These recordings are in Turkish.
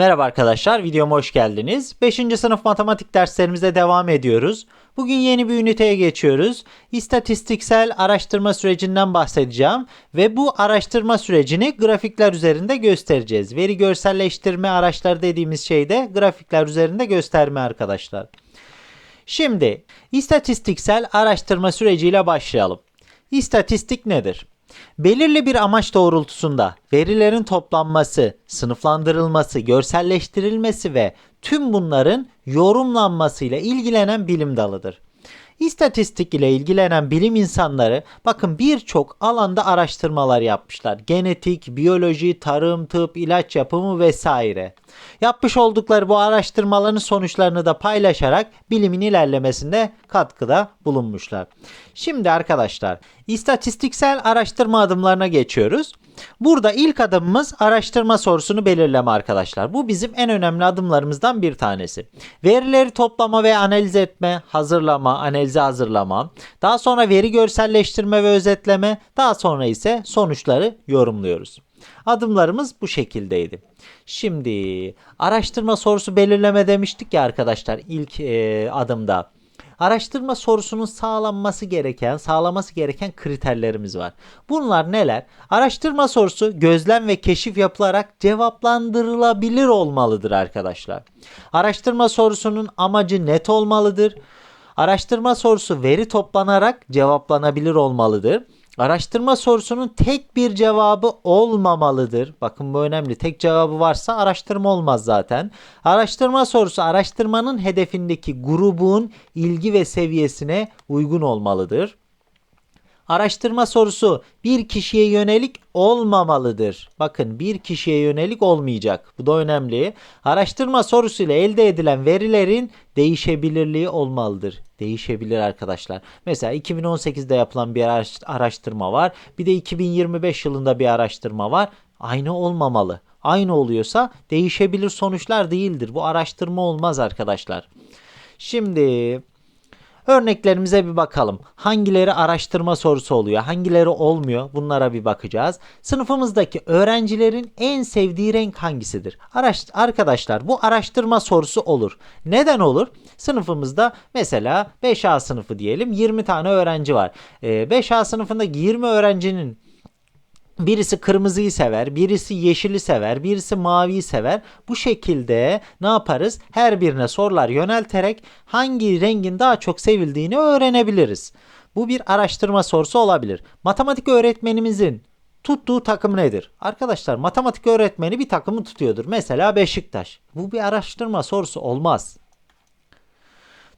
Merhaba arkadaşlar, videoma hoş geldiniz. 5. sınıf matematik derslerimize devam ediyoruz. Bugün yeni bir üniteye geçiyoruz. İstatistiksel araştırma sürecinden bahsedeceğim ve bu araştırma sürecini grafikler üzerinde göstereceğiz. Veri görselleştirme araçları dediğimiz şey de grafikler üzerinde gösterme arkadaşlar. Şimdi istatistiksel araştırma süreciyle başlayalım. İstatistik nedir? Belirli bir amaç doğrultusunda verilerin toplanması, sınıflandırılması, görselleştirilmesi ve tüm bunların yorumlanmasıyla ilgilenen bilim dalıdır. İstatistik ile ilgilenen bilim insanları bakın birçok alanda araştırmalar yapmışlar. Genetik, biyoloji, tarım, tıp, ilaç yapımı vesaire. Yapmış oldukları bu araştırmaların sonuçlarını da paylaşarak bilimin ilerlemesinde katkıda bulunmuşlar. Şimdi arkadaşlar istatistiksel araştırma adımlarına geçiyoruz. Burada ilk adımımız araştırma sorusunu belirleme arkadaşlar. Bu bizim en önemli adımlarımızdan bir tanesi. Verileri toplama ve analiz etme, hazırlama, analize hazırlama, daha sonra veri görselleştirme ve özetleme, daha sonra ise sonuçları yorumluyoruz. Adımlarımız bu şekildeydi. Şimdi araştırma sorusu belirleme demiştik ya arkadaşlar ilk e, adımda araştırma sorusunun sağlanması gereken, sağlaması gereken kriterlerimiz var. Bunlar neler? Araştırma sorusu gözlem ve keşif yapılarak cevaplandırılabilir olmalıdır arkadaşlar. Araştırma sorusunun amacı net olmalıdır. Araştırma sorusu veri toplanarak cevaplanabilir olmalıdır. Araştırma sorusunun tek bir cevabı olmamalıdır. Bakın bu önemli. Tek cevabı varsa araştırma olmaz zaten. Araştırma sorusu araştırmanın hedefindeki grubun ilgi ve seviyesine uygun olmalıdır. Araştırma sorusu bir kişiye yönelik olmamalıdır. Bakın bir kişiye yönelik olmayacak. Bu da önemli. Araştırma sorusu ile elde edilen verilerin değişebilirliği olmalıdır. Değişebilir arkadaşlar. Mesela 2018'de yapılan bir araştırma var. Bir de 2025 yılında bir araştırma var. Aynı olmamalı. Aynı oluyorsa değişebilir sonuçlar değildir. Bu araştırma olmaz arkadaşlar. Şimdi Örneklerimize bir bakalım. Hangileri araştırma sorusu oluyor, hangileri olmuyor bunlara bir bakacağız. Sınıfımızdaki öğrencilerin en sevdiği renk hangisidir? Araş arkadaşlar bu araştırma sorusu olur. Neden olur? Sınıfımızda mesela 5A sınıfı diyelim 20 tane öğrenci var. Ee, 5A sınıfındaki 20 öğrencinin Birisi kırmızıyı sever, birisi yeşili sever, birisi maviyi sever. Bu şekilde ne yaparız? Her birine sorular yönelterek hangi rengin daha çok sevildiğini öğrenebiliriz. Bu bir araştırma sorusu olabilir. Matematik öğretmenimizin tuttuğu takım nedir? Arkadaşlar matematik öğretmeni bir takımı tutuyordur. Mesela Beşiktaş. Bu bir araştırma sorusu olmaz.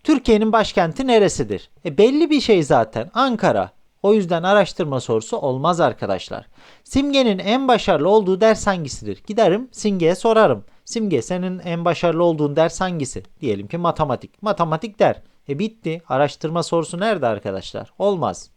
Türkiye'nin başkenti neresidir? E belli bir şey zaten. Ankara. O yüzden araştırma sorusu olmaz arkadaşlar. Simge'nin en başarılı olduğu ders hangisidir? Giderim Simge'ye sorarım. Simge senin en başarılı olduğun ders hangisi? Diyelim ki matematik. Matematik der. E bitti. Araştırma sorusu nerede arkadaşlar? Olmaz.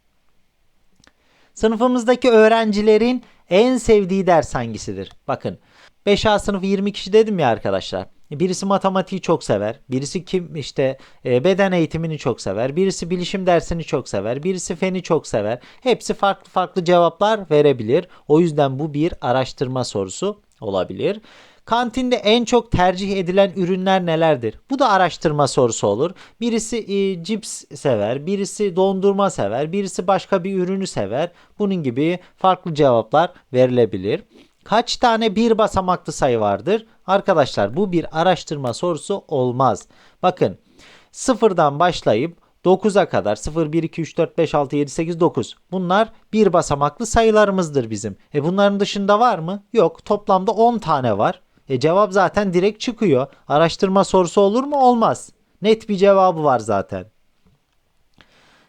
Sınıfımızdaki öğrencilerin en sevdiği ders hangisidir? Bakın 5A sınıfı 20 kişi dedim ya arkadaşlar. Birisi matematiği çok sever. Birisi kim işte e, beden eğitimini çok sever. Birisi bilişim dersini çok sever. Birisi feni çok sever. Hepsi farklı farklı cevaplar verebilir. O yüzden bu bir araştırma sorusu olabilir. Kantinde en çok tercih edilen ürünler nelerdir? Bu da araştırma sorusu olur. Birisi e, cips sever, birisi dondurma sever, birisi başka bir ürünü sever. Bunun gibi farklı cevaplar verilebilir. Kaç tane bir basamaklı sayı vardır? Arkadaşlar bu bir araştırma sorusu olmaz. Bakın sıfırdan başlayıp 9'a kadar 0, 1, 2, 3, 4, 5, 6, 7, 8, 9 bunlar bir basamaklı sayılarımızdır bizim. E bunların dışında var mı? Yok toplamda 10 tane var. E cevap zaten direkt çıkıyor. Araştırma sorusu olur mu? Olmaz. Net bir cevabı var zaten.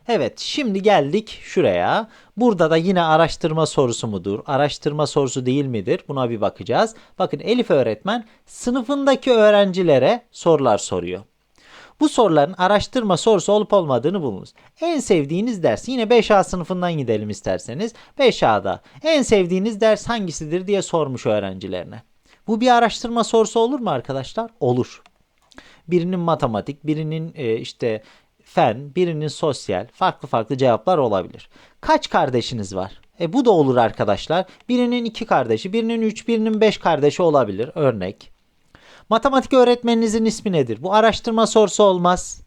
Evet şimdi geldik şuraya. Burada da yine araştırma sorusu mudur? Araştırma sorusu değil midir? Buna bir bakacağız. Bakın Elif öğretmen sınıfındaki öğrencilere sorular soruyor. Bu soruların araştırma sorusu olup olmadığını bulunuz. En sevdiğiniz ders yine 5A sınıfından gidelim isterseniz. 5A'da en sevdiğiniz ders hangisidir diye sormuş öğrencilerine. Bu bir araştırma sorusu olur mu arkadaşlar? Olur. Birinin matematik, birinin e, işte fen, birinin sosyal, farklı farklı cevaplar olabilir. Kaç kardeşiniz var? E bu da olur arkadaşlar. Birinin iki kardeşi, birinin üç, birinin beş kardeşi olabilir örnek. Matematik öğretmeninizin ismi nedir? Bu araştırma sorusu olmaz.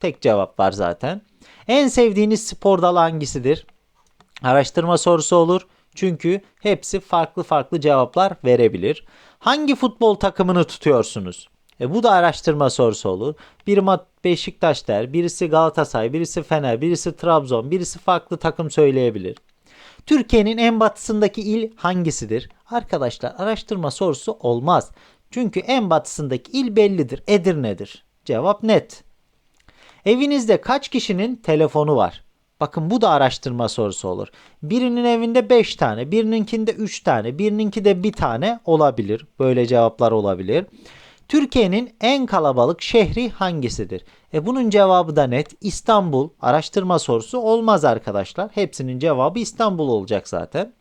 Tek cevap var zaten. En sevdiğiniz spor dalı hangisidir? Araştırma sorusu olur. Çünkü hepsi farklı farklı cevaplar verebilir. Hangi futbol takımını tutuyorsunuz? E bu da araştırma sorusu olur. Biri Beşiktaş der, birisi Galatasaray, birisi Fener, birisi Trabzon, birisi farklı takım söyleyebilir. Türkiye'nin en batısındaki il hangisidir? Arkadaşlar araştırma sorusu olmaz. Çünkü en batısındaki il bellidir. Edirne'dir. Cevap net. Evinizde kaç kişinin telefonu var? Bakın bu da araştırma sorusu olur. Birinin evinde 5 tane, birininkinde 3 tane, birininki de 1 tane olabilir. Böyle cevaplar olabilir. Türkiye'nin en kalabalık şehri hangisidir? E bunun cevabı da net. İstanbul. Araştırma sorusu olmaz arkadaşlar. Hepsinin cevabı İstanbul olacak zaten.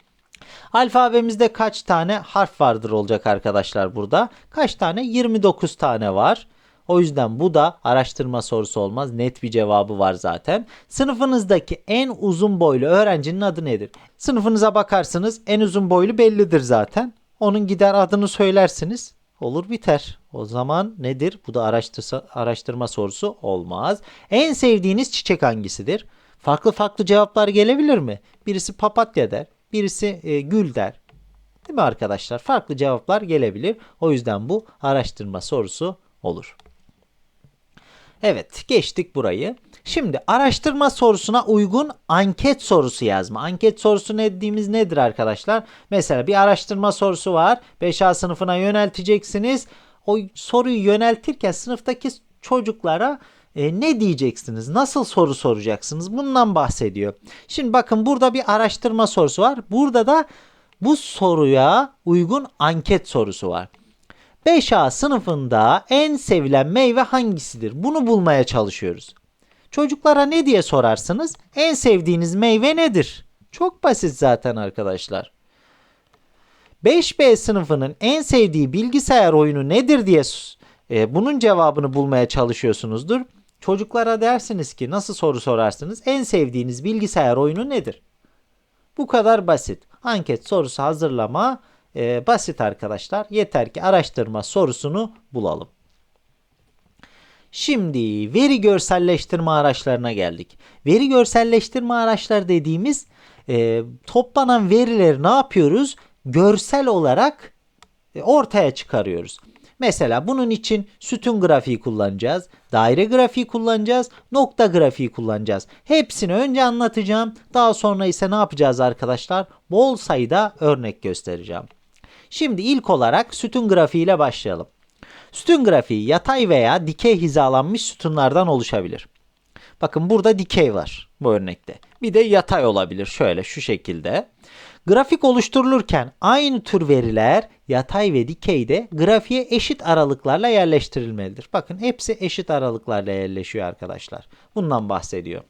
Alfabemizde kaç tane harf vardır olacak arkadaşlar burada? Kaç tane? 29 tane var. O yüzden bu da araştırma sorusu olmaz. Net bir cevabı var zaten. Sınıfınızdaki en uzun boylu öğrencinin adı nedir? Sınıfınıza bakarsınız en uzun boylu bellidir zaten. Onun gider adını söylersiniz. Olur biter. O zaman nedir? Bu da araştırma, araştırma sorusu olmaz. En sevdiğiniz çiçek hangisidir? Farklı farklı cevaplar gelebilir mi? Birisi papatya der, birisi e, gül der. Değil mi arkadaşlar? Farklı cevaplar gelebilir. O yüzden bu araştırma sorusu olur. Evet geçtik burayı. Şimdi araştırma sorusuna uygun anket sorusu yazma. Anket sorusu ne dediğimiz nedir arkadaşlar? Mesela bir araştırma sorusu var. 5A sınıfına yönelteceksiniz. O soruyu yöneltirken sınıftaki çocuklara e, ne diyeceksiniz? Nasıl soru soracaksınız? Bundan bahsediyor. Şimdi bakın burada bir araştırma sorusu var. Burada da bu soruya uygun anket sorusu var. 5A sınıfında en sevilen meyve hangisidir? Bunu bulmaya çalışıyoruz. Çocuklara ne diye sorarsınız? En sevdiğiniz meyve nedir? Çok basit zaten arkadaşlar. 5B sınıfının en sevdiği bilgisayar oyunu nedir diye e, bunun cevabını bulmaya çalışıyorsunuzdur. Çocuklara dersiniz ki nasıl soru sorarsınız? En sevdiğiniz bilgisayar oyunu nedir? Bu kadar basit. Anket sorusu hazırlama e, basit arkadaşlar. Yeter ki araştırma sorusunu bulalım. Şimdi veri görselleştirme araçlarına geldik. Veri görselleştirme araçları dediğimiz e, toplanan verileri ne yapıyoruz? Görsel olarak e, ortaya çıkarıyoruz. Mesela bunun için sütun grafiği kullanacağız, daire grafiği kullanacağız, nokta grafiği kullanacağız. Hepsini önce anlatacağım. Daha sonra ise ne yapacağız arkadaşlar? Bol sayıda örnek göstereceğim. Şimdi ilk olarak sütun grafiği ile başlayalım. Sütun grafiği yatay veya dikey hizalanmış sütunlardan oluşabilir. Bakın burada dikey var bu örnekte. Bir de yatay olabilir şöyle şu şekilde. Grafik oluşturulurken aynı tür veriler yatay ve dikeyde grafiğe eşit aralıklarla yerleştirilmelidir. Bakın hepsi eşit aralıklarla yerleşiyor arkadaşlar. Bundan bahsediyor.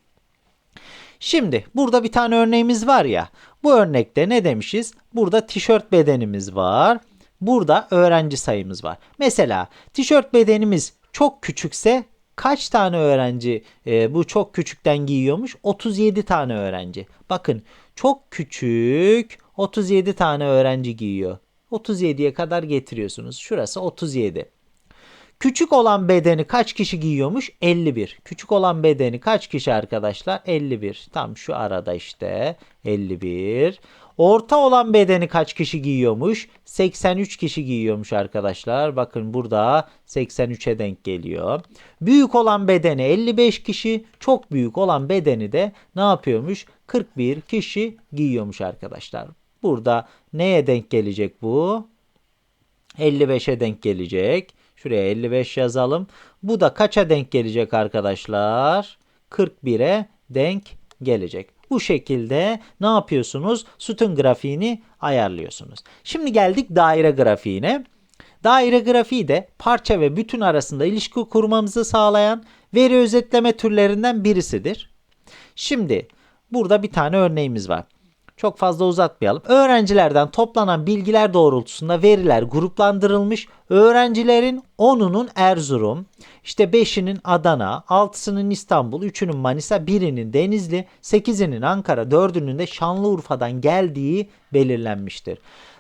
Şimdi burada bir tane örneğimiz var ya. Bu örnekte ne demişiz? Burada tişört bedenimiz var. Burada öğrenci sayımız var. Mesela tişört bedenimiz çok küçükse kaç tane öğrenci e, bu çok küçükten giyiyormuş? 37 tane öğrenci. Bakın çok küçük 37 tane öğrenci giyiyor. 37'ye kadar getiriyorsunuz. Şurası 37. Küçük olan bedeni kaç kişi giyiyormuş? 51. Küçük olan bedeni kaç kişi arkadaşlar? 51. Tam şu arada işte 51. Orta olan bedeni kaç kişi giyiyormuş? 83 kişi giyiyormuş arkadaşlar. Bakın burada 83'e denk geliyor. Büyük olan bedeni 55 kişi, çok büyük olan bedeni de ne yapıyormuş? 41 kişi giyiyormuş arkadaşlar. Burada neye denk gelecek bu? 55'e denk gelecek. Şuraya 55 yazalım. Bu da kaça denk gelecek arkadaşlar? 41'e denk gelecek. Bu şekilde ne yapıyorsunuz? Sütun grafiğini ayarlıyorsunuz. Şimdi geldik daire grafiğine. Daire grafiği de parça ve bütün arasında ilişki kurmamızı sağlayan veri özetleme türlerinden birisidir. Şimdi burada bir tane örneğimiz var. Çok fazla uzatmayalım. Öğrencilerden toplanan bilgiler doğrultusunda veriler gruplandırılmış. Öğrencilerin 10'unun Erzurum, işte 5'inin Adana, 6'sının İstanbul, 3'ünün Manisa, 1'inin Denizli, 8'inin Ankara, 4'ünün de Şanlıurfa'dan geldiği belirlenmiştir.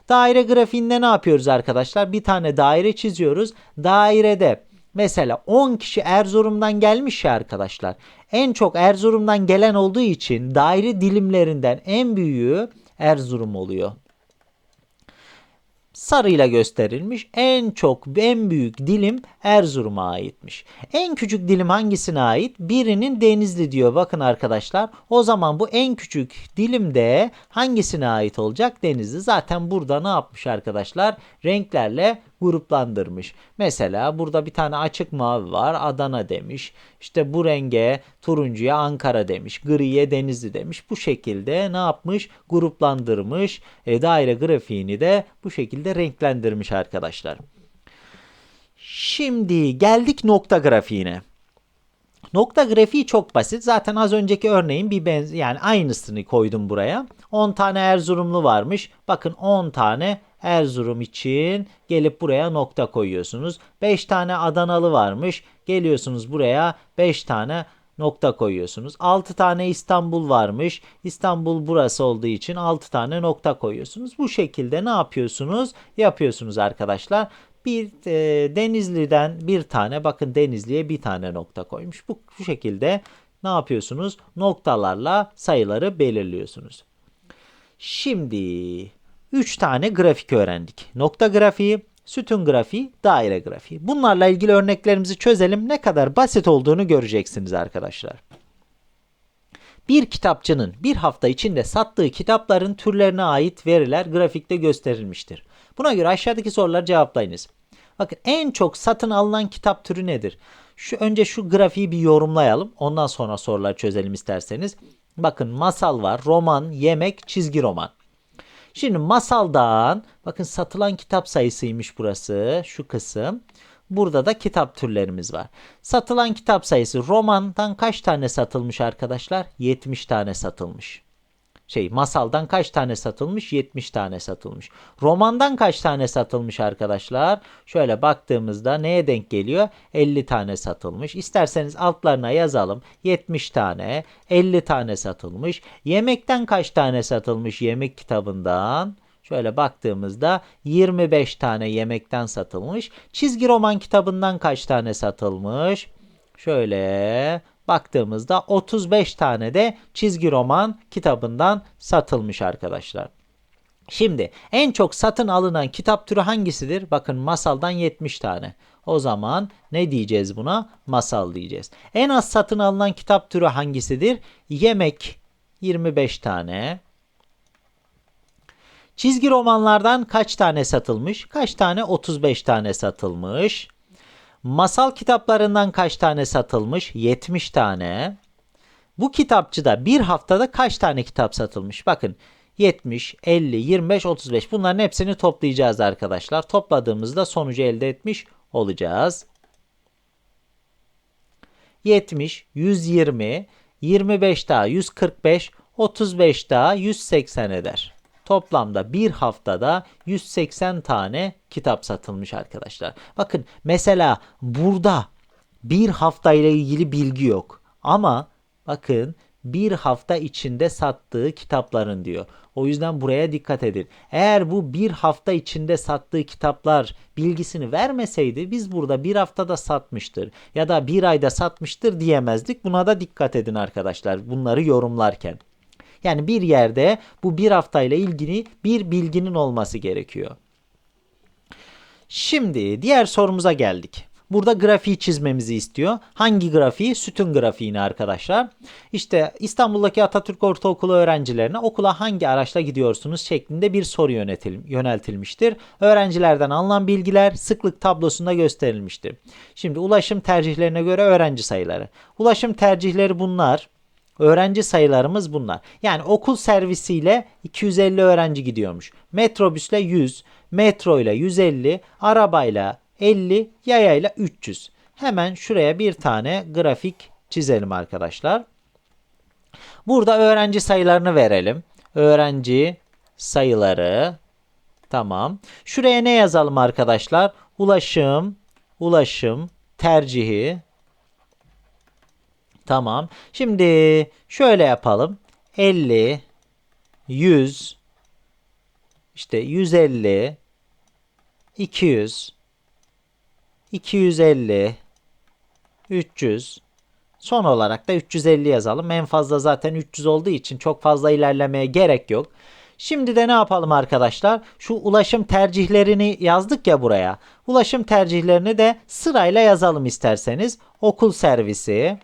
Daire grafiğinde ne yapıyoruz arkadaşlar? Bir tane daire çiziyoruz. Dairede Mesela 10 kişi Erzurum'dan gelmiş ya arkadaşlar. En çok Erzurum'dan gelen olduğu için daire dilimlerinden en büyüğü Erzurum oluyor sarıyla gösterilmiş. En çok en büyük dilim Erzurum'a aitmiş. En küçük dilim hangisine ait? Birinin Denizli diyor. Bakın arkadaşlar. O zaman bu en küçük dilim de hangisine ait olacak? Denizli. Zaten burada ne yapmış arkadaşlar? Renklerle gruplandırmış. Mesela burada bir tane açık mavi var. Adana demiş. İşte bu renge turuncuya Ankara demiş. Griye Denizli demiş. Bu şekilde ne yapmış? Gruplandırmış. E, daire grafiğini de bu şekilde renklendirmiş arkadaşlar. Şimdi geldik nokta grafiğine. Nokta grafiği çok basit. Zaten az önceki örneğin bir benz yani aynısını koydum buraya. 10 tane Erzurumlu varmış. Bakın 10 tane Erzurum için gelip buraya nokta koyuyorsunuz. 5 tane Adanalı varmış. Geliyorsunuz buraya 5 tane nokta koyuyorsunuz. 6 tane İstanbul varmış. İstanbul burası olduğu için 6 tane nokta koyuyorsunuz. Bu şekilde ne yapıyorsunuz? Yapıyorsunuz arkadaşlar. Bir e, Denizli'den bir tane bakın Denizli'ye bir tane nokta koymuş. Bu, bu şekilde ne yapıyorsunuz? Noktalarla sayıları belirliyorsunuz. Şimdi 3 tane grafik öğrendik. Nokta grafiği, sütun grafiği, daire grafiği. Bunlarla ilgili örneklerimizi çözelim. Ne kadar basit olduğunu göreceksiniz arkadaşlar. Bir kitapçının bir hafta içinde sattığı kitapların türlerine ait veriler grafikte gösterilmiştir. Buna göre aşağıdaki soruları cevaplayınız. Bakın en çok satın alınan kitap türü nedir? Şu önce şu grafiği bir yorumlayalım. Ondan sonra soruları çözelim isterseniz. Bakın masal var, roman, yemek, çizgi roman. Şimdi masaldan bakın satılan kitap sayısıymış burası şu kısım. Burada da kitap türlerimiz var. Satılan kitap sayısı romandan kaç tane satılmış arkadaşlar? 70 tane satılmış şey masaldan kaç tane satılmış? 70 tane satılmış. Romandan kaç tane satılmış arkadaşlar? Şöyle baktığımızda neye denk geliyor? 50 tane satılmış. İsterseniz altlarına yazalım. 70 tane, 50 tane satılmış. Yemekten kaç tane satılmış yemek kitabından? Şöyle baktığımızda 25 tane yemekten satılmış. Çizgi roman kitabından kaç tane satılmış? Şöyle baktığımızda 35 tane de çizgi roman kitabından satılmış arkadaşlar. Şimdi en çok satın alınan kitap türü hangisidir? Bakın masaldan 70 tane. O zaman ne diyeceğiz buna? Masal diyeceğiz. En az satın alınan kitap türü hangisidir? Yemek 25 tane. Çizgi romanlardan kaç tane satılmış? Kaç tane? 35 tane satılmış. Masal kitaplarından kaç tane satılmış? 70 tane. Bu kitapçıda bir haftada kaç tane kitap satılmış? Bakın 70, 50, 25, 35 bunların hepsini toplayacağız arkadaşlar. Topladığımızda sonucu elde etmiş olacağız. 70, 120, 25 daha 145, 35 daha 180 eder. Toplamda bir haftada 180 tane kitap satılmış arkadaşlar. Bakın mesela burada bir hafta ile ilgili bilgi yok. Ama bakın bir hafta içinde sattığı kitapların diyor. O yüzden buraya dikkat edin. Eğer bu bir hafta içinde sattığı kitaplar bilgisini vermeseydi biz burada bir haftada satmıştır ya da bir ayda satmıştır diyemezdik. Buna da dikkat edin arkadaşlar bunları yorumlarken. Yani bir yerde bu bir haftayla ilgili bir bilginin olması gerekiyor. Şimdi diğer sorumuza geldik. Burada grafiği çizmemizi istiyor. Hangi grafiği? Sütun grafiğini arkadaşlar. İşte İstanbul'daki Atatürk Ortaokulu öğrencilerine okula hangi araçla gidiyorsunuz şeklinde bir soru yöneltilmiştir. Öğrencilerden alınan bilgiler sıklık tablosunda gösterilmiştir. Şimdi ulaşım tercihlerine göre öğrenci sayıları. Ulaşım tercihleri bunlar. Öğrenci sayılarımız bunlar. Yani okul servisiyle 250 öğrenci gidiyormuş. Metrobüsle 100, metro ile 150, arabayla 50, yayayla 300. Hemen şuraya bir tane grafik çizelim arkadaşlar. Burada öğrenci sayılarını verelim. öğrenci sayıları. Tamam. Şuraya ne yazalım arkadaşlar? Ulaşım, ulaşım tercihi. Tamam. Şimdi şöyle yapalım. 50, 100, işte 150, 200, 250, 300, son olarak da 350 yazalım. En fazla zaten 300 olduğu için çok fazla ilerlemeye gerek yok. Şimdi de ne yapalım arkadaşlar? Şu ulaşım tercihlerini yazdık ya buraya. Ulaşım tercihlerini de sırayla yazalım isterseniz. Okul servisi,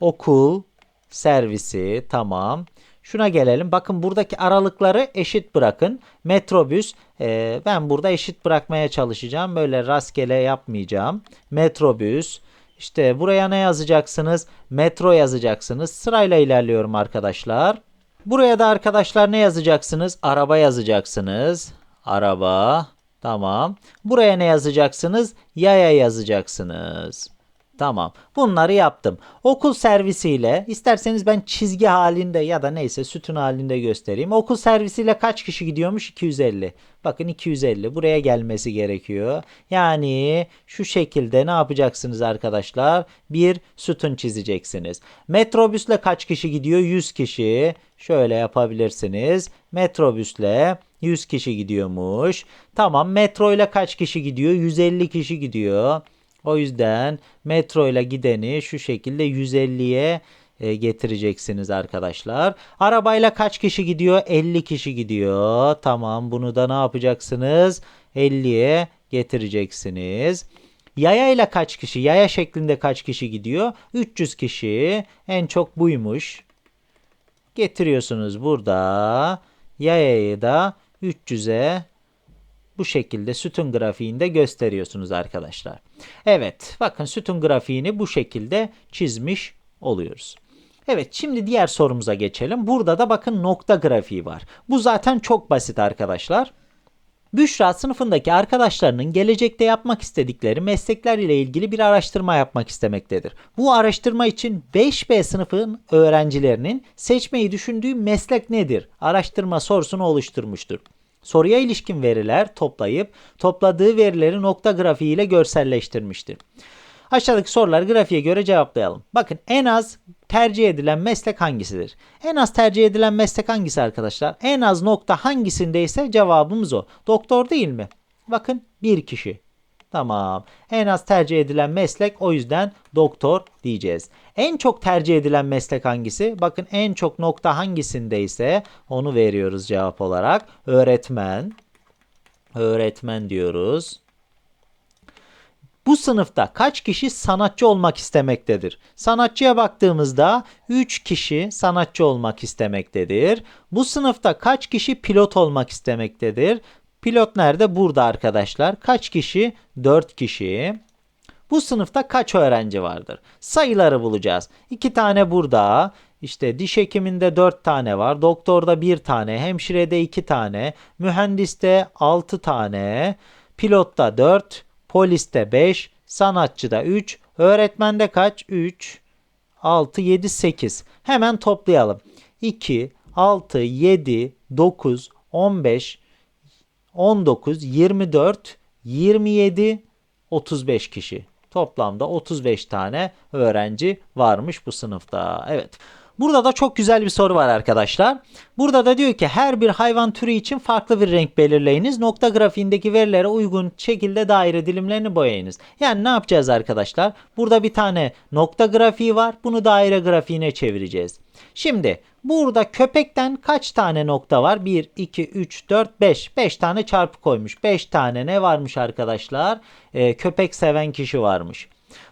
okul servisi tamam. Şuna gelelim. Bakın buradaki aralıkları eşit bırakın. Metrobüs e, ben burada eşit bırakmaya çalışacağım. Böyle rastgele yapmayacağım. Metrobüs işte buraya ne yazacaksınız? Metro yazacaksınız. Sırayla ilerliyorum arkadaşlar. Buraya da arkadaşlar ne yazacaksınız? Araba yazacaksınız. Araba. Tamam. Buraya ne yazacaksınız? Yaya yazacaksınız. Tamam. Bunları yaptım. Okul servisiyle isterseniz ben çizgi halinde ya da neyse sütun halinde göstereyim. Okul servisiyle kaç kişi gidiyormuş? 250. Bakın 250 buraya gelmesi gerekiyor. Yani şu şekilde ne yapacaksınız arkadaşlar? Bir sütun çizeceksiniz. Metrobüsle kaç kişi gidiyor? 100 kişi. Şöyle yapabilirsiniz. Metrobüsle 100 kişi gidiyormuş. Tamam metro ile kaç kişi gidiyor? 150 kişi gidiyor. O yüzden metro ile gideni şu şekilde 150'ye e, getireceksiniz arkadaşlar. Arabayla kaç kişi gidiyor? 50 kişi gidiyor. Tamam bunu da ne yapacaksınız? 50'ye getireceksiniz. Yaya ile kaç kişi? Yaya şeklinde kaç kişi gidiyor? 300 kişi. En çok buymuş. Getiriyorsunuz burada. Yayayı da 300'e bu şekilde sütun grafiğinde gösteriyorsunuz arkadaşlar. Evet bakın sütun grafiğini bu şekilde çizmiş oluyoruz. Evet şimdi diğer sorumuza geçelim. Burada da bakın nokta grafiği var. Bu zaten çok basit arkadaşlar. Büşra sınıfındaki arkadaşlarının gelecekte yapmak istedikleri meslekler ile ilgili bir araştırma yapmak istemektedir. Bu araştırma için 5B sınıfın öğrencilerinin seçmeyi düşündüğü meslek nedir? Araştırma sorusunu oluşturmuştur. Soruya ilişkin veriler toplayıp topladığı verileri nokta grafiği ile görselleştirmiştir. Aşağıdaki soruları grafiğe göre cevaplayalım. Bakın en az tercih edilen meslek hangisidir? En az tercih edilen meslek hangisi arkadaşlar? En az nokta hangisindeyse cevabımız o. Doktor değil mi? Bakın bir kişi. Tamam. En az tercih edilen meslek o yüzden doktor diyeceğiz. En çok tercih edilen meslek hangisi? Bakın en çok nokta hangisindeyse onu veriyoruz cevap olarak. Öğretmen. Öğretmen diyoruz. Bu sınıfta kaç kişi sanatçı olmak istemektedir? Sanatçıya baktığımızda 3 kişi sanatçı olmak istemektedir. Bu sınıfta kaç kişi pilot olmak istemektedir? Pilot nerede? Burada arkadaşlar. Kaç kişi? 4 kişi. Bu sınıfta kaç öğrenci vardır? Sayıları bulacağız. 2 tane burada. İşte diş hekiminde 4 tane var. Doktorda 1 tane. Hemşirede 2 tane. Mühendiste 6 tane. Pilotta 4. Poliste 5. Sanatçıda 3. Öğretmende kaç? 3. 6, 7, 8. Hemen toplayalım. 2, 6, 7, 9, 15, 19, 24, 27, 35 kişi. Toplamda 35 tane öğrenci varmış bu sınıfta. Evet. Burada da çok güzel bir soru var arkadaşlar. Burada da diyor ki her bir hayvan türü için farklı bir renk belirleyiniz. Nokta grafiğindeki verilere uygun şekilde daire dilimlerini boyayınız. Yani ne yapacağız arkadaşlar? Burada bir tane nokta grafiği var. Bunu daire grafiğine çevireceğiz. Şimdi burada köpekten kaç tane nokta var? 1, 2, 3, 4, 5. 5 tane çarpı koymuş. 5 tane ne varmış arkadaşlar? Ee, köpek seven kişi varmış.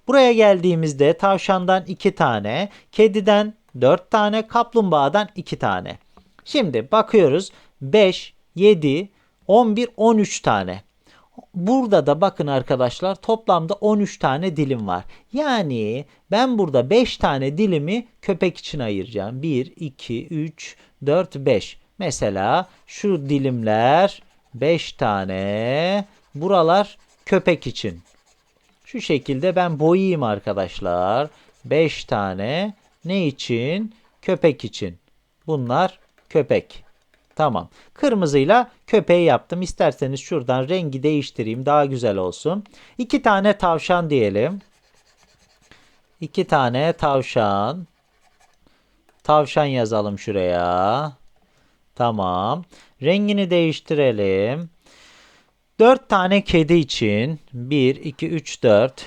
Buraya geldiğimizde tavşandan 2 tane, kediden 4 tane, kaplumbağadan 2 tane. Şimdi bakıyoruz 5, 7, 11, 13 tane. Burada da bakın arkadaşlar toplamda 13 tane dilim var. Yani ben burada 5 tane dilimi köpek için ayıracağım. 1, 2, 3, 4, 5. Mesela şu dilimler 5 tane. Buralar köpek için. Şu şekilde ben boyayayım arkadaşlar. 5 tane ne için? Köpek için. Bunlar köpek. Tamam. Kırmızıyla köpeği yaptım. İsterseniz şuradan rengi değiştireyim. Daha güzel olsun. İki tane tavşan diyelim. İki tane tavşan. Tavşan yazalım şuraya. Tamam. Rengini değiştirelim. 4 tane kedi için 1, 2, 3, 4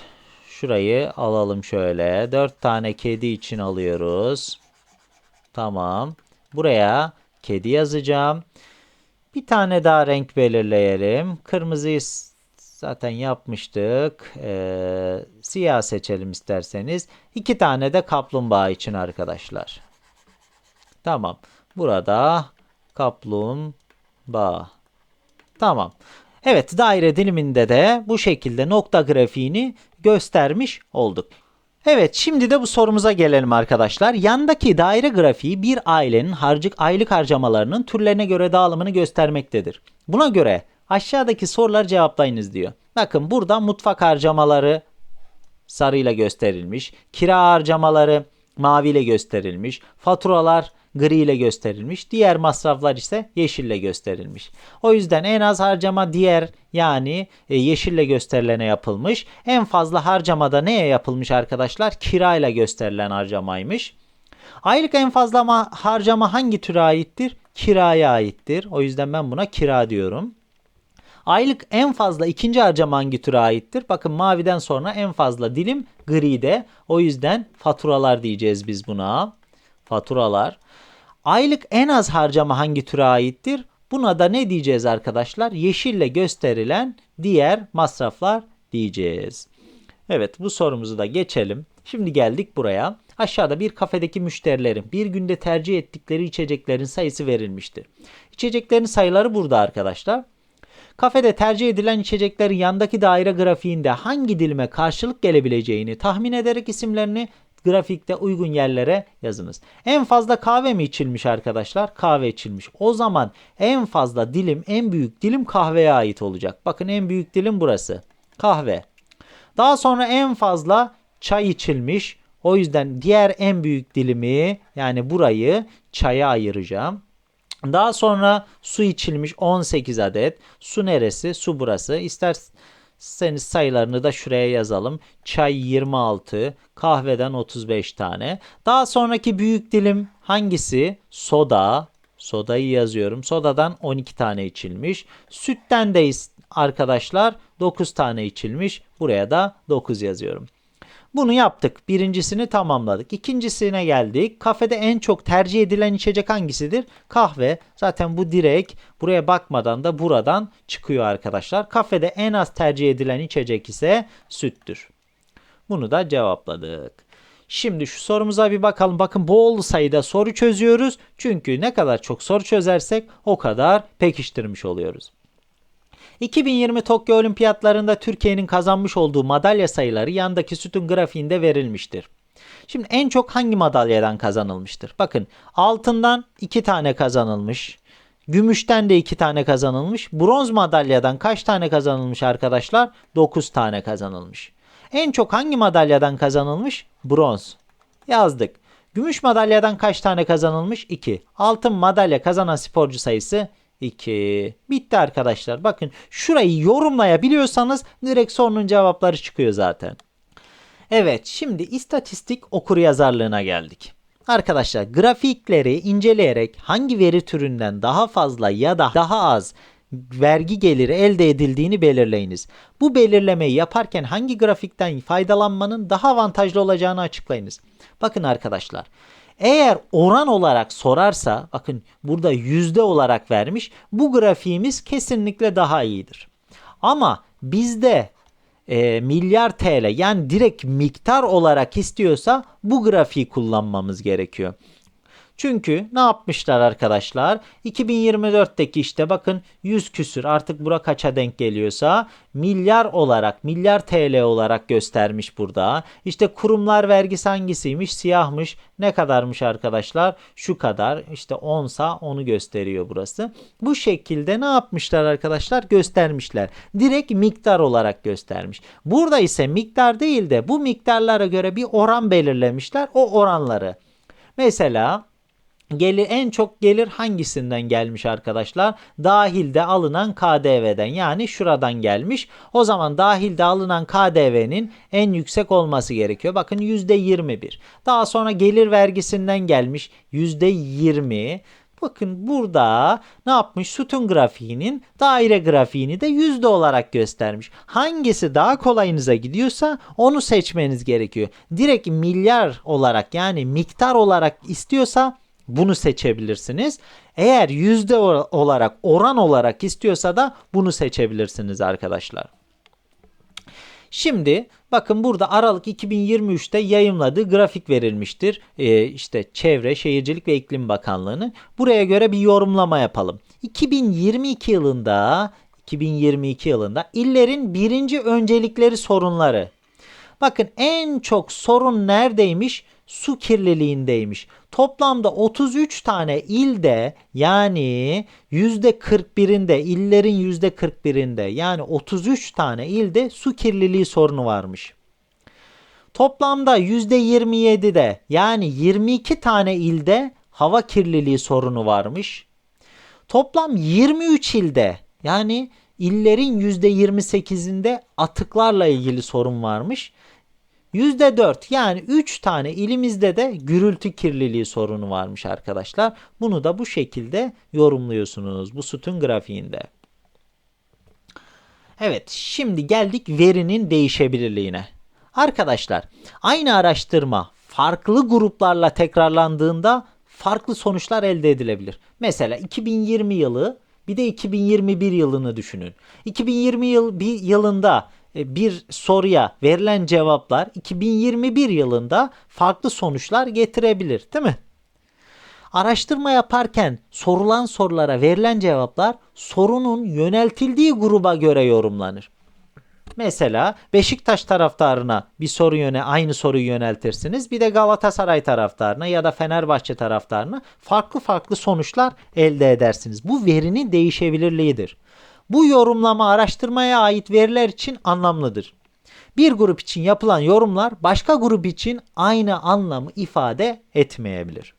şurayı alalım şöyle. 4 tane kedi için alıyoruz. Tamam. Buraya kedi yazacağım. Bir tane daha renk belirleyelim. Kırmızıyı zaten yapmıştık. Ee, siyah seçelim isterseniz. İki tane de kaplumbağa için arkadaşlar. Tamam. Burada kaplumbağa. Tamam. Evet daire diliminde de bu şekilde nokta grafiğini göstermiş olduk. Evet şimdi de bu sorumuza gelelim arkadaşlar. Yandaki daire grafiği bir ailenin harcık aylık harcamalarının türlerine göre dağılımını göstermektedir. Buna göre aşağıdaki soruları cevaplayınız diyor. Bakın burada mutfak harcamaları sarıyla gösterilmiş. Kira harcamaları maviyle gösterilmiş. Faturalar gri ile gösterilmiş. Diğer masraflar ise yeşille gösterilmiş. O yüzden en az harcama diğer yani e, yeşille gösterilene yapılmış. En fazla harcamada neye yapılmış arkadaşlar? Kira ile gösterilen harcamaymış. Aylık en fazla harcama hangi türe aittir? Kiraya aittir. O yüzden ben buna kira diyorum. Aylık en fazla ikinci harcama hangi türe aittir? Bakın maviden sonra en fazla dilim gride. O yüzden faturalar diyeceğiz biz buna. Faturalar. Aylık en az harcama hangi türe aittir? Buna da ne diyeceğiz arkadaşlar? Yeşille gösterilen diğer masraflar diyeceğiz. Evet bu sorumuzu da geçelim. Şimdi geldik buraya. Aşağıda bir kafedeki müşterilerin bir günde tercih ettikleri içeceklerin sayısı verilmiştir. İçeceklerin sayıları burada arkadaşlar. Kafede tercih edilen içeceklerin yandaki daire grafiğinde hangi dilime karşılık gelebileceğini tahmin ederek isimlerini grafikte uygun yerlere yazınız. En fazla kahve mi içilmiş arkadaşlar? Kahve içilmiş. O zaman en fazla dilim, en büyük dilim kahveye ait olacak. Bakın en büyük dilim burası. Kahve. Daha sonra en fazla çay içilmiş. O yüzden diğer en büyük dilimi yani burayı çaya ayıracağım. Daha sonra su içilmiş 18 adet. Su neresi? Su burası. İster Seniz sayılarını da şuraya yazalım. Çay 26, kahveden 35 tane. Daha sonraki büyük dilim hangisi? Soda. Sodayı yazıyorum. Sodadan 12 tane içilmiş. Sütten de arkadaşlar 9 tane içilmiş. Buraya da 9 yazıyorum. Bunu yaptık. Birincisini tamamladık. İkincisine geldik. Kafede en çok tercih edilen içecek hangisidir? Kahve. Zaten bu direkt buraya bakmadan da buradan çıkıyor arkadaşlar. Kafede en az tercih edilen içecek ise süttür. Bunu da cevapladık. Şimdi şu sorumuza bir bakalım. Bakın bol sayıda soru çözüyoruz. Çünkü ne kadar çok soru çözersek o kadar pekiştirmiş oluyoruz. 2020 Tokyo Olimpiyatlarında Türkiye'nin kazanmış olduğu madalya sayıları yandaki sütun grafiğinde verilmiştir. Şimdi en çok hangi madalyadan kazanılmıştır? Bakın altından 2 tane kazanılmış. Gümüşten de 2 tane kazanılmış. Bronz madalyadan kaç tane kazanılmış arkadaşlar? 9 tane kazanılmış. En çok hangi madalyadan kazanılmış? Bronz. Yazdık. Gümüş madalyadan kaç tane kazanılmış? 2. Altın madalya kazanan sporcu sayısı 2. Bitti arkadaşlar. Bakın şurayı yorumlayabiliyorsanız direkt sorunun cevapları çıkıyor zaten. Evet şimdi istatistik okur yazarlığına geldik. Arkadaşlar grafikleri inceleyerek hangi veri türünden daha fazla ya da daha az vergi geliri elde edildiğini belirleyiniz. Bu belirlemeyi yaparken hangi grafikten faydalanmanın daha avantajlı olacağını açıklayınız. Bakın arkadaşlar eğer oran olarak sorarsa bakın burada yüzde olarak vermiş bu grafiğimiz kesinlikle daha iyidir. Ama bizde e, milyar TL yani direkt miktar olarak istiyorsa bu grafiği kullanmamız gerekiyor. Çünkü ne yapmışlar arkadaşlar? 2024'teki işte bakın 100 küsür artık bura kaça denk geliyorsa milyar olarak milyar TL olarak göstermiş burada. İşte kurumlar vergisi hangisiymiş? Siyahmış. Ne kadarmış arkadaşlar? Şu kadar. İşte 10 sa onu gösteriyor burası. Bu şekilde ne yapmışlar arkadaşlar? Göstermişler. Direkt miktar olarak göstermiş. Burada ise miktar değil de bu miktarlara göre bir oran belirlemişler. O oranları. Mesela Gelir en çok gelir hangisinden gelmiş arkadaşlar? Dahilde alınan KDV'den yani şuradan gelmiş. O zaman dahilde alınan KDV'nin en yüksek olması gerekiyor. Bakın %21. Daha sonra gelir vergisinden gelmiş %20. Bakın burada ne yapmış? Sütun grafiğinin daire grafiğini de yüzde olarak göstermiş. Hangisi daha kolayınıza gidiyorsa onu seçmeniz gerekiyor. Direkt milyar olarak yani miktar olarak istiyorsa bunu seçebilirsiniz. Eğer yüzde olarak oran olarak istiyorsa da bunu seçebilirsiniz arkadaşlar. Şimdi bakın burada Aralık 2023'te yayımladığı grafik verilmiştir. Ee, işte Çevre, Şehircilik ve İklim Bakanlığı'nın. Buraya göre bir yorumlama yapalım. 2022 yılında 2022 yılında illerin birinci öncelikleri sorunları. Bakın en çok sorun neredeymiş? Su kirliliğindeymiş. Toplamda 33 tane ilde yani %41'inde illerin %41'inde yani 33 tane ilde su kirliliği sorunu varmış. Toplamda %27'de yani 22 tane ilde hava kirliliği sorunu varmış. Toplam 23 ilde yani illerin %28'inde atıklarla ilgili sorun varmış. %4 yani 3 tane ilimizde de gürültü kirliliği sorunu varmış arkadaşlar. Bunu da bu şekilde yorumluyorsunuz bu sütun grafiğinde. Evet şimdi geldik verinin değişebilirliğine. Arkadaşlar aynı araştırma farklı gruplarla tekrarlandığında farklı sonuçlar elde edilebilir. Mesela 2020 yılı bir de 2021 yılını düşünün. 2020 yıl bir yılında bir soruya verilen cevaplar 2021 yılında farklı sonuçlar getirebilir, değil mi? Araştırma yaparken sorulan sorulara verilen cevaplar sorunun yöneltildiği gruba göre yorumlanır. Mesela Beşiktaş taraftarına bir soru yöne aynı soruyu yöneltirsiniz. Bir de Galatasaray taraftarına ya da Fenerbahçe taraftarına farklı farklı sonuçlar elde edersiniz. Bu verinin değişebilirliğidir. Bu yorumlama araştırmaya ait veriler için anlamlıdır. Bir grup için yapılan yorumlar başka grup için aynı anlamı ifade etmeyebilir.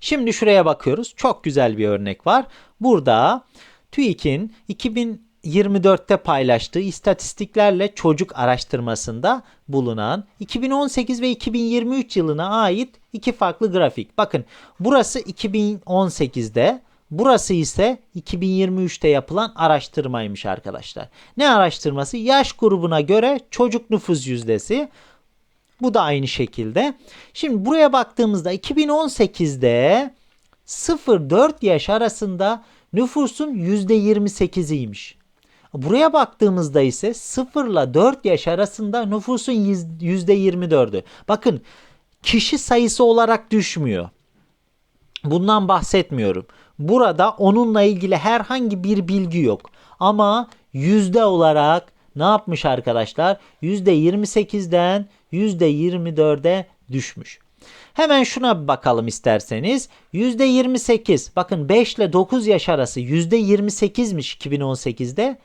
Şimdi şuraya bakıyoruz. Çok güzel bir örnek var. Burada TÜİK'in 2024'te paylaştığı istatistiklerle çocuk araştırmasında bulunan 2018 ve 2023 yılına ait iki farklı grafik. Bakın burası 2018'de Burası ise 2023'te yapılan araştırmaymış arkadaşlar. Ne araştırması? Yaş grubuna göre çocuk nüfus yüzdesi. Bu da aynı şekilde. Şimdi buraya baktığımızda 2018'de 0-4 yaş arasında nüfusun %28'iymiş. Buraya baktığımızda ise 0 ile 4 yaş arasında nüfusun %24'ü. Bakın kişi sayısı olarak düşmüyor. Bundan bahsetmiyorum. Burada onunla ilgili herhangi bir bilgi yok. Ama yüzde olarak ne yapmış arkadaşlar? Yüzde 28'den yüzde 24'e düşmüş. Hemen şuna bir bakalım isterseniz. Yüzde 28 bakın 5 ile 9 yaş arası yüzde 28'miş 2018'de.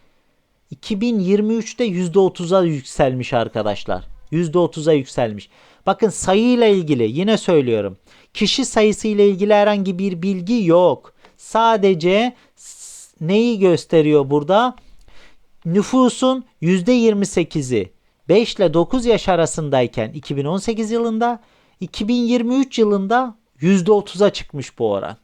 2023'te yüzde 30'a yükselmiş arkadaşlar. Yüzde 30'a yükselmiş. Bakın sayıyla ilgili yine söylüyorum. Kişi sayısı ile ilgili herhangi bir bilgi yok. Sadece neyi gösteriyor burada? Nüfusun %28'i 5 ile 9 yaş arasındayken 2018 yılında 2023 yılında %30'a çıkmış bu oran.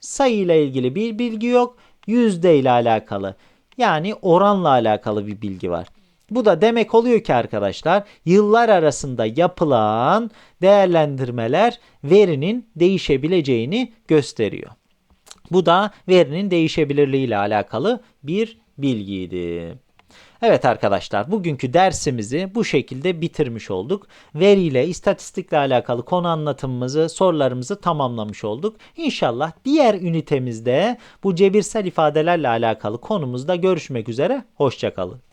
Sayı ile ilgili bir bilgi yok. Yüzde ile alakalı yani oranla alakalı bir bilgi var. Bu da demek oluyor ki arkadaşlar yıllar arasında yapılan değerlendirmeler verinin değişebileceğini gösteriyor. Bu da verinin değişebilirliği ile alakalı bir bilgiydi. Evet arkadaşlar bugünkü dersimizi bu şekilde bitirmiş olduk. Veriyle, istatistikle alakalı konu anlatımımızı, sorularımızı tamamlamış olduk. İnşallah diğer ünitemizde bu cebirsel ifadelerle alakalı konumuzda görüşmek üzere. Hoşçakalın.